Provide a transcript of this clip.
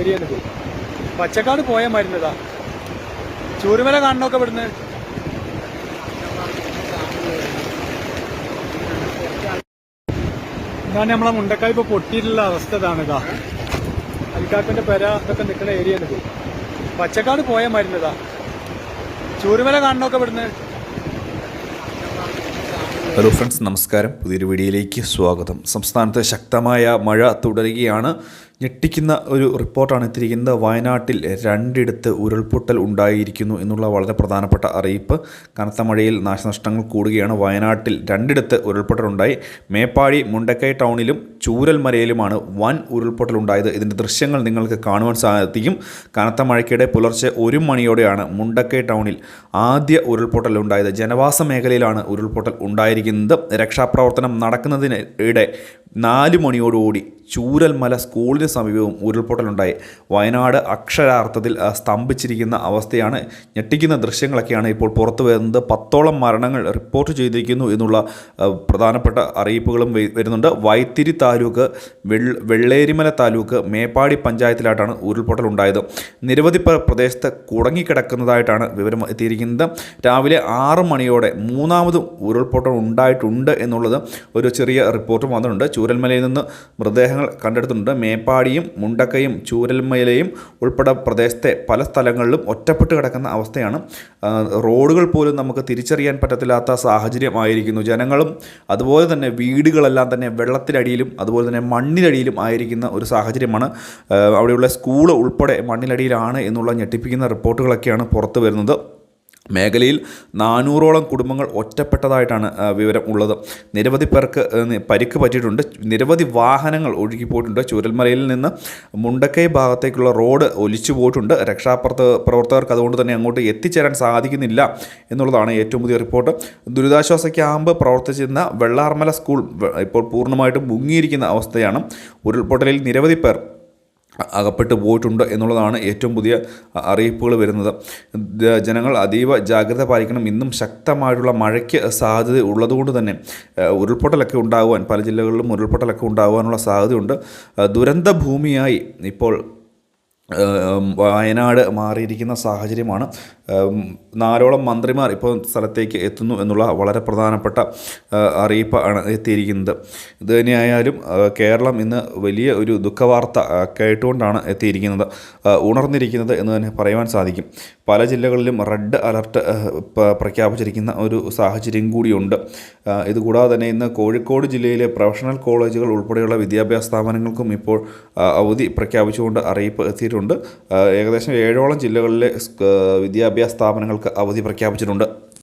ഏരിയയിൽ പോയി പച്ചക്കാട് പോയ മരുന്നതാ ചൂരുമല കാണണമൊക്കെ ഇവിടുന്ന്. ഇതാണ് നമ്മളെ മുണ്ടക്കായ് ഇപ്പൊ പൊട്ടിയിട്ടുള്ള അവസ്ഥ ഇതാണ് ഇതാ. അലിക്കാക്കന്റെ പെര ഇതൊക്കെ നിൽക്കുന്ന പോയി പച്ചക്കാട് പോയ മരുന്നതാ ചൂരുമല കാണണമൊക്കെ ഇവിടുന്ന്. ഹലോ ഫ്രണ്ട്സ് നമസ്കാരം. പുതിയൊരു വീഡിയോയിലേക്ക് സ്വാഗതം. സംസ്ഥാനത്ത് ശക്തമായ മഴ തുടരുകയാണ്. ഞെട്ടിക്കുന്ന ഒരു റിപ്പോർട്ടാണ് എത്തിയിരിക്കുന്നത്. വയനാട്ടിൽ രണ്ടിടത്ത് ഉരുൾപൊട്ടൽ ഉണ്ടായിരിക്കുന്നു എന്നുള്ള വളരെ പ്രധാനപ്പെട്ട അറിയിപ്പ്. കനത്ത മഴയിൽ നാശനഷ്ടങ്ങൾ കൂടുകയാണ്. വയനാട്ടിൽ രണ്ടിടത്ത് ഉരുൾപൊട്ടൽ ഉണ്ടായി. മേപ്പാടി മുണ്ടക്കൈ ടൗണിലും ചൂരൽമലയിലുമാണ് വൻ ഉരുൾപൊട്ടൽ ഉണ്ടായത്. ഇതിന്റെ ദൃശ്യങ്ങൾ നിങ്ങൾക്ക് കാണുവാൻ സാധിക്കും. കനത്ത മഴയ്ക്കിടെ പുലർച്ചെ ഒരു മണിയോടെയാണ് മുണ്ടക്കൈ ടൗണിൽ ആദ്യ ഉരുൾപൊട്ടൽ ഉണ്ടായത്. ജനവാസ മേഖലയിലാണ് ഉരുൾപൊട്ടൽ ഉണ്ടായിരിക്കുന്നത്. രക്ഷാപ്രവർത്തനം നടക്കുന്നതിനിടെ നാല് മണിയോടുകൂടി ചൂരൽമല സ്കൂളിന് സമീപവും ഉരുൾപൊട്ടലുണ്ടായി. വയനാട് അക്ഷരാർത്ഥത്തിൽ സ്തംഭിച്ചിരിക്കുന്ന അവസ്ഥയാണ് ഞെട്ടിക്കുന്ന ദൃശ്യങ്ങളൊക്കെയാണ് ഇപ്പോൾ പുറത്തു വരുന്നത്. പത്തോളം മരണങ്ങൾ റിപ്പോർട്ട് ചെയ്തിരിക്കുന്നു എന്നുള്ള പ്രധാനപ്പെട്ട അറിയിപ്പുകളും വരുന്നുണ്ട്. വൈത്തിരി താലൂക്ക് വെള്ളേരിമല താലൂക്ക് മേപ്പാടി പഞ്ചായത്തിലായിട്ടാണ് ഉരുൾപൊട്ടൽ ഉണ്ടായത് നിരവധി പ്രദേശത്ത് കുടങ്ങിക്കിടക്കുന്നതായിട്ടാണ് വിവരം എത്തിയിരിക്കുന്നത്. രാവിലെ ആറ് മണിയോടെ മൂന്നാമതും ഉരുൾപൊട്ടൽ ഉണ്ടായിട്ടുണ്ട് എന്നുള്ളത് ഒരു ചെറിയ റിപ്പോർട്ടും വന്നിട്ടുണ്ട്. ചൂരൽമലയിൽ നിന്ന് മൃതദേഹങ്ങൾ കണ്ടെടുത്തിട്ടുണ്ട്. മേപ്പാടിയും മുണ്ടക്കയും ചൂരൽമലയും ഉൾപ്പെടെ പ്രദേശത്തെ പല സ്ഥലങ്ങളിലും ഒറ്റപ്പെട്ട് കിടക്കുന്ന അവസ്ഥയാണ്. റോഡുകൾ പോലും നമുക്ക് തിരിച്ചറിയാൻ പറ്റത്തില്ലാത്ത സാഹചര്യമായിരിക്കുന്നു. ജനങ്ങളും അതുപോലെ തന്നെ വീടുകളെല്ലാം തന്നെ വെള്ളത്തിനടിയിലും അതുപോലെ തന്നെ മണ്ണിനടിയിലും ആയിരിക്കുന്ന ഒരു സാഹചര്യമാണ്. അവിടെയുള്ള സ്കൂൾ ഉൾപ്പെടെ മണ്ണിനടിയിലാണ് എന്നുള്ള ഞെട്ടിപ്പിക്കുന്ന റിപ്പോർട്ടുകളൊക്കെയാണ് പുറത്തു വരുന്നത്. മേഖലയിൽ നാനൂറോളം കുടുംബങ്ങൾ ഒറ്റപ്പെട്ടതായിട്ടാണ് വിവരം ഉള്ളത്. നിരവധി പേർക്ക് പരിക്ക് പറ്റിയിട്ടുണ്ട്. നിരവധി വാഹനങ്ങൾ ഒഴുകിപ്പോയിട്ടുണ്ട്. ചൂരൽമലയിൽ നിന്ന് മുണ്ടക്കൈ ഭാഗത്തേക്കുള്ള റോഡ് ഒലിച്ചു പോയിട്ടുണ്ട്. രക്ഷാപ്രവർത്ത പ്രവർത്തകർക്ക് അതുകൊണ്ട് തന്നെ അങ്ങോട്ട് എത്തിച്ചേരാൻ സാധിക്കുന്നില്ല എന്നുള്ളതാണ് ഏറ്റവും പുതിയ റിപ്പോർട്ട്. ദുരിതാശ്വാസ ക്യാമ്പ് പ്രവർത്തിച്ചിരുന്ന വെള്ളാർമല സ്കൂൾ ഇപ്പോൾ പൂർണമായിട്ടും മുങ്ങിയിരിക്കുന്ന അവസ്ഥയാണ്. ഉരുൾപൊട്ടലിൽ നിരവധി പേർ അകപ്പെട്ടു പോയിട്ടുണ്ട് എന്നുള്ളതാണ് ഏറ്റവും പുതിയ അറിയിപ്പുകൾ വരുന്നത്. ജനങ്ങൾ അതീവ ജാഗ്രത പാലിക്കണം. ഇന്നും ശക്തമായിട്ടുള്ള മഴയ്ക്ക് സാധ്യത ഉള്ളതുകൊണ്ട് തന്നെ ഉരുൾപൊട്ടലൊക്കെ ഉണ്ടാകുവാൻ പല ജില്ലകളിലും ഉരുൾപൊട്ടലൊക്കെ ഉണ്ടാകുവാനുള്ള സാധ്യതയുണ്ട്. ദുരന്ത ഭൂമിയായി ഇപ്പോൾ വയനാട് മാറിയിരിക്കുന്ന സാഹചര്യമാണ്. നാലോളം മന്ത്രിമാർ ഇപ്പോൾ സ്ഥലത്തേക്ക് എത്തുന്നു എന്നുള്ള വളരെ പ്രധാനപ്പെട്ട അറിയിപ്പ് ആണ് എത്തിയിരിക്കുന്നത്. ഇത് തന്നെയായാലും കേരളം ഇന്ന് വലിയ ഒരു ദുഃഖവാർത്ത കേട്ടുകൊണ്ടാണ് എത്തിയിരിക്കുന്നത്. ഉണർന്നിരിക്കുന്നത് എന്ന് തന്നെ പറയുവാൻ സാധിക്കും. പല ജില്ലകളിലും റെഡ് അലർട്ട് പ്രഖ്യാപിച്ചിരിക്കുന്ന ഒരു സാഹചര്യം കൂടിയുണ്ട്. ഇതുകൂടാതെ തന്നെ ഇന്ന് കോഴിക്കോട് ജില്ലയിലെ പ്രൊഫഷണൽ കോളേജുകൾ ഉൾപ്പെടെയുള്ള വിദ്യാഭ്യാസ സ്ഥാപനങ്ങൾക്കും ഇപ്പോൾ അവധി പ്രഖ്യാപിച്ചുകൊണ്ട് അറിയിപ്പ് എത്തിയിട്ടുണ്ട്. ആ, ഏകദേശം ഏഴോളം ജില്ലകളിലെ വിദ്യാഭ്യാസ സ്ഥാപനങ്ങൾക്ക് അവധി പ്രഖ്യാപിച്ചിട്ടുണ്ട്.